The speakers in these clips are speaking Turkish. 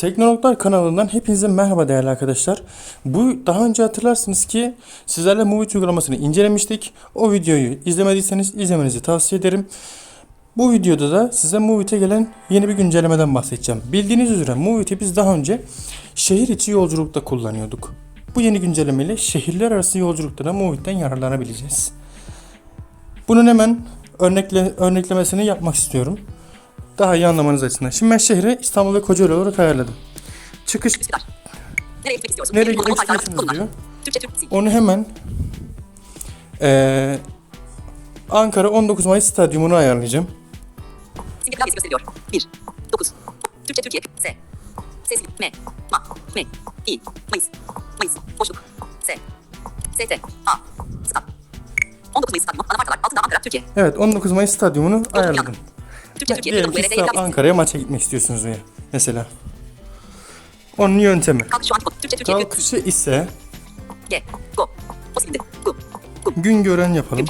Teknologlar kanalından hepinize merhaba değerli arkadaşlar. Bu daha önce hatırlarsınız ki sizlerle Movit uygulamasını incelemiştik. O videoyu izlemediyseniz izlemenizi tavsiye ederim. Bu videoda da size Movit'e gelen yeni bir güncellemeden bahsedeceğim. Bildiğiniz üzere Movit'i biz daha önce şehir içi yolculukta kullanıyorduk. Bu yeni güncellemeyle şehirler arası yolculukta da Movit'ten yararlanabileceğiz. Bunun hemen örnekle, örneklemesini yapmak istiyorum. Daha iyi anlamanız açısından. Şimdi ben şehri İstanbul ve Kocaeli olarak ayarladım. Çıkış. Nereye gitmek istiyorsun? nereye gitmek istiyorsunuz diyor. Onu hemen eee, Ankara 19 Mayıs Stadyumunu ayarlayacağım. Simge klavyesi gösteriyor. 1. 9. Türkçe Türkiye. S. Ses. M. Ma. M. İ. Mayıs. Mayıs. Boşluk. S. ST. A. Stat. 19 Mayıs stadyumu. Anafartalar. Altında Ankara. Türkiye. Evet 19 Mayıs Stadyumunu ayarladım. Diyelim ki siz. Ankara'ya maça gitmek istiyorsunuz veya mesela. Onun yöntemi. Kalkışı ise gün gören yapalım.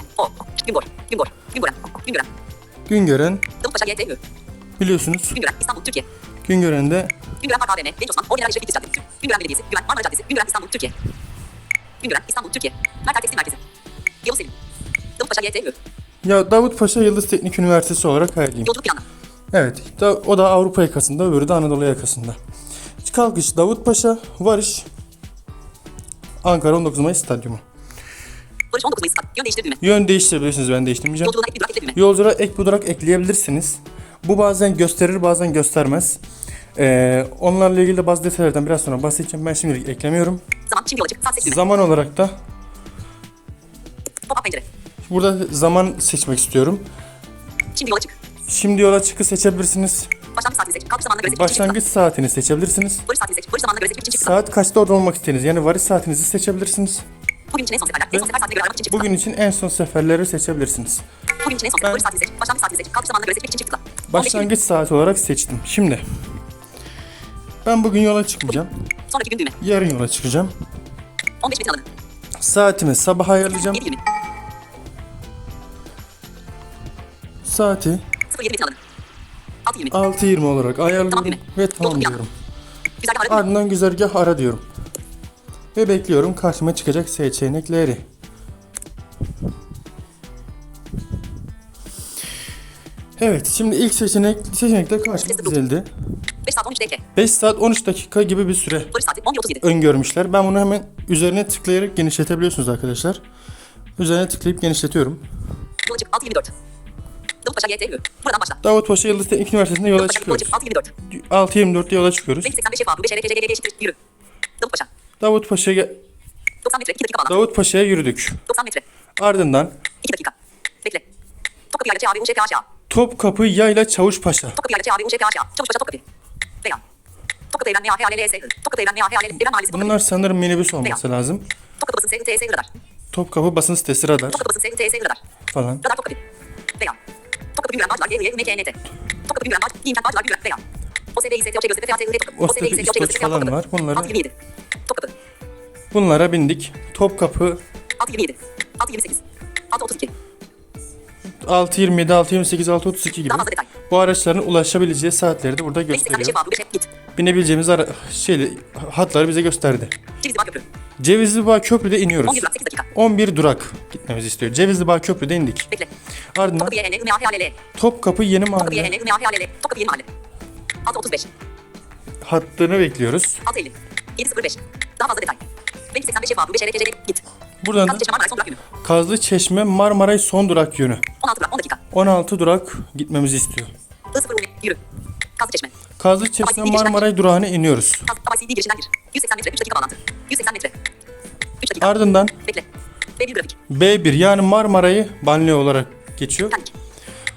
Gün gören biliyorsunuz Güngören. İstanbul. Türkiye. gün gören de Güngören Park AVM. Genç Osman. Orgeneral İşreti Caddesi. Güngören Belediyesi. Güven Marmara Caddesi. Güngören İstanbul. Türkiye. Güngören İstanbul. Türkiye. Merkez Tekstil Merkezi. Yavuz Selim. Davutpaşa YTÜ. Ya Davutpaşa Yıldız Teknik Üniversitesi olarak planı. Evet, da, o da Avrupa yakasında, öbürü de Anadolu yakasında. Kalkış Davutpaşa, varış Ankara 19 Mayıs Stadyumu. Barış 19 Mayıs. Yön değiştir düğme. Yön değiştirebilirsiniz, ben değiştirmeyeceğim. Yolculuğuna ek bir durak ekle düğme. Yolculuğa ek budarak ekleyebilirsiniz. Bu bazen gösterir, bazen göstermez. Ee, onlarla ilgili de bazı detaylardan biraz sonra bahsedeceğim. Ben şimdilik eklemiyorum. Zaman şimdi. Saat düğme. Zaman olarak da Pop-up pencere. Burada zaman seçmek istiyorum. Şimdi yola çık. Şimdi yola çıkı seçebilirsiniz. Başlangıç saatini seç. Kalkış zamanına göre seç. Başlangıç saatini seçebilirsiniz. Barış saatini seç. Barış zamanına göre seç. için çık. Saat kaçta orada olmak istediğiniz yani varış saatinizi seçebilirsiniz. Bugün için en son seferler. En son sefer saatine göre aramak için çık. Bugün için en son seferleri seçebilirsiniz. Bugün için en son sefer. Barış saatini seç. Başlangıç saatini seç. Kalkış zamanına göre tıkla. 15 bin. Başlangıç saati olarak seçtim. Şimdi ben bugün yola çıkmayacağım. Sonraki gün düğme. Yarın yola çıkacağım. 15 metre alanı. Saatimi sabah ayarlayacağım. 7 saati 6.20 olarak ayarlıyorum ve tamam diyorum. Ardından güzergah ara diyorum. Ve bekliyorum karşıma çıkacak seçenekleri. Evet şimdi ilk seçenek seçenekler karşıma dizildi. 5 saat 13 dakika. 5 saat 13 dakika gibi bir süre öngörmüşler. Ben bunu hemen üzerine tıklayarak genişletebiliyorsunuz arkadaşlar. Üzerine tıklayıp genişletiyorum. Yolacık 624. Davutpaşa YTÜ. Buradan başla. Davutpaşa Yıldız Teknik Üniversitesi'nde yola Davutpaşa çıkıyoruz. çık. 6 24. 6.24'te yola çıkıyoruz. 585 F 5 RTCG eşittir. Yürü. Davutpaşa. Davutpaşa'ya 90 metre. 2 dakika bağlan. Davutpaşa'ya yürüdük. 90 metre. Ardından 2 dakika. Bekle. Topkapı yayla ÇAV UŞK aşağı. Topkapı Yayla Çavuşpaşa. Topkapı yayla ÇAV UŞK aşağı. Çavuşpaşa Topkapı. Veya. Topkapı evren MHLLS. Topkapı evren MHLL. Evren mahallesi. Bunlar sanırım minibüs olması lazım. Topkapı basın SUTS radar. Topkapı basın sitesi radar Topkapı basın SUTS radar. falan. Radar Topkapı. Topkapı Güngören Bağcılar GUY MKNT. Topkapı Güngören Bağcılar. Giyimkent Bağcılar Güngören. Veya. OSB İST OÇ Göztepe FATUR Topkapı. OSB İST OÇ Göztepe falan Topkapı. Bunları- 627. Topkapı. Bunlara bindik. Topkapı 627. 628. 632. 6.27, 6.28, 6.32 gibi. Daha fazla detay. Bu araçların ulaşababileceği saatleri de burada 585 gösteriyor. F 5 git. Binebileceğimiz ara şeyli, hatları bize gösterdi. Cevizli Bağ Köprü. Cevizli Bağ Köprü'de iniyoruz. 11 durak 8 dakika. 11 durak gitmemizi istiyor. Cevizli Bağ Köprü'de indik. Bekle. Ardından Topkapı Yeni Mahalle. Topkapı Yeni Mahalle. 635. hattını bekliyoruz. 650. 705. Daha fazla detay. 585 F 5 RTCG git. Buradan da Kazı Çeşme Marmaray son durak yönü. Kazlı Çeşme Marmaray son durak yönü. 16 durak 10 dakika. 16 durak gitmemizi istiyor. I0 Umi. Yürü. Kazı Çeşme. Kazlı Çeşme Marmaray durağına iniyoruz. Kaz Tabay CD girişinden gir. 180 metre 3 dakika bağlantı. 180 metre. 3 dakika. Ardından Bekle. B1 grafik. B1 yani Marmaray'ı banliyö olarak geçiyor. Pendik.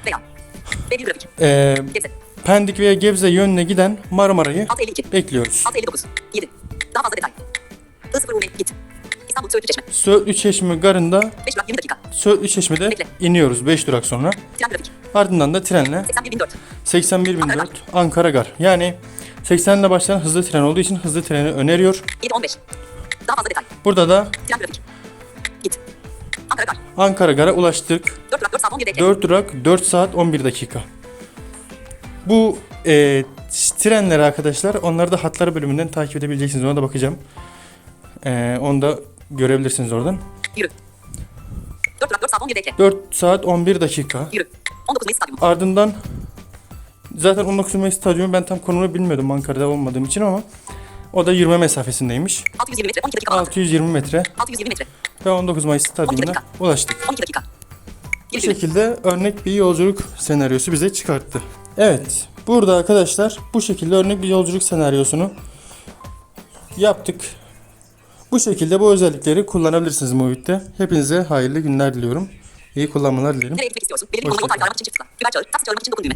Veya. B1 grafik. Ee. Pendik veya Gebze yönüne giden Marmaray'ı 652. bekliyoruz. 659. 7. Daha fazla detay. I0 Umi. Git. İstanbul Söğütlü Çeşme. Söğütlü Çeşme garında 5 durak 20 dakika. Söğütlü Çeşme'de Bekle. iniyoruz 5 durak sonra. Tren grafik. Ardından da trenle 81.004. 81.004 Ankara Gar. Yani 80 ile başlayan hızlı tren olduğu için hızlı treni öneriyor. 7.15. Daha fazla detay. Burada da Tren grafik. Git. Ankara Gar. Ankara Gar'a ulaştık. 4 durak 4 saat 11 dakika. 4 durak 4 saat 11 dakika. Bu e, trenleri arkadaşlar. Onları da hatları bölümünden takip edebileceksiniz. Ona da bakacağım. Ee, onu da görebilirsiniz oradan. Yürü. 4 durak 4 saat 11 dakika. 4 saat 11 dakika. Yürü. 19 Mayıs stadyumu. Ardından zaten 19 Mayıs stadyumu ben tam konumunu bilmiyordum Ankara'da olmadığım için ama o da yürüme mesafesindeymiş. 620 metre 12 dakika 16. 620 metre 620 metre ve 19 Mayıs stadyumuna ulaştık. 12 dakika. Bu şekilde örnek bir yolculuk senaryosu bize çıkarttı. Evet, burada arkadaşlar bu şekilde örnek bir yolculuk senaryosunu yaptık. Bu şekilde bu özellikleri kullanabilirsiniz Movit'te. Hepinize hayırlı günler diliyorum. İyi kullanmalar dilerim. Nereye gitmek istiyorsun? Belirli yol tarifi aramak için çift tıkla. Biber çağır. Taksi çağırmak için dokun düğme.